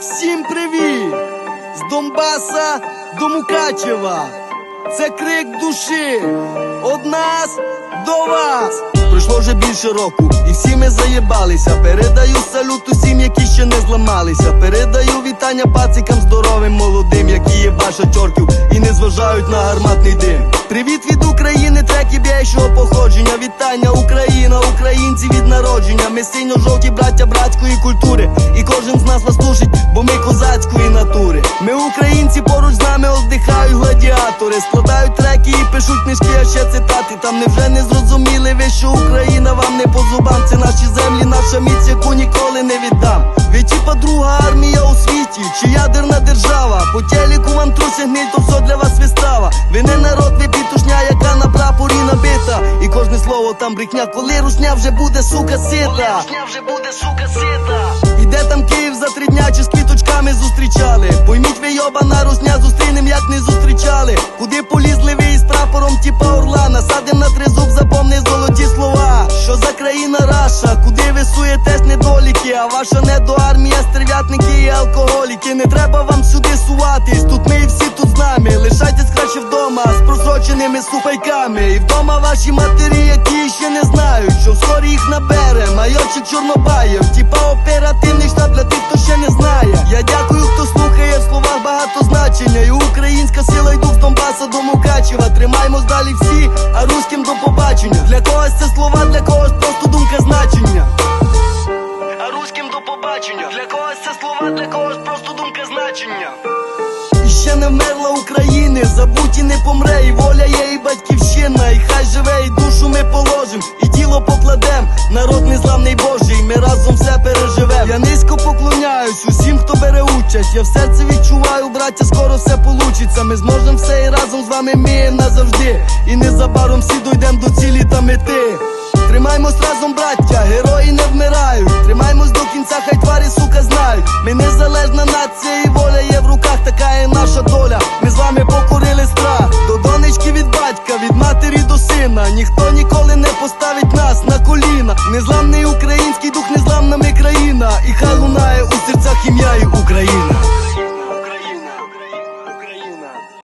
Всім привіт! З Донбаса до Мукачева. Це крик душі. Од нас до вас. Пройшло вже більше року, і всі ми заєбалися. Передаю салют усім, які ще не зламалися. Передаю вітання пацикам здоровим, молодим, які є баша чорків і не зважають на гарматний дим. Привіт від України, треки б'єйшого походження. Вітання Україна, українці від народження. Ми синьо-жовті браття братської культури. І кожен з нас вас служить, бо ми козацької натури. Ми українці поруч з нами оздихають гладіатори. Складають треки і пишуть книжки, а ще цитати. Там невже не зрозуміли ви, що Україна вам не по зубам. Це наші землі, наша міць, яку ніколи не віддам. Ви типа друга армія у світі, чи ядерна держава. По телеку вам труси гниль, то все для вас вистава. Ви не народ, ви пітушня, яка на слово там брехня, коли русня вже буде, сука, сита. вже буде, сука, сита. Іде там Київ за три дня, чи з квіточками зустрічали. Пойміть ви йобана русня, зустрінем, як не зустрічали. Куди полізли ви із прапором, типа орла, насадим на тризуб, запомни золоті слова. Що за країна раша? Куди ви суєтесь недоліки? А ваша недоармія, стерв'ятники і алкоголіки. Не треба вам сюди суватись. Тут ми просроченими супайками. І вдома ваші матері, які ще не знають, що вскорі їх набере. Майорчик Чорнобаєв, типа оперативний штаб для тих, хто ще не знає. Я дякую, хто слухає в словах багато значення. І українська сила йду з Донбаса до Мукачева. Тримаймось далі всі, а руським до побачення. Для когось це слова, для когось просто думка значення. А руським до побачення. Для когось це слова, для когось просто думка значення. Ще не вмерла України, забуть і не помре, і участь. Я в серці відчуваю, браття, скоро все получиться. Ми зможемо все і разом з вами ми назавжди. І незабаром всі дойдем до цілі та мети. Тримаймось разом, браття, герої не вмирають. Тримаймось до кінця, хай тварі, сука, знають. Ми незалежна нація і воля є в руках, така є наша доля.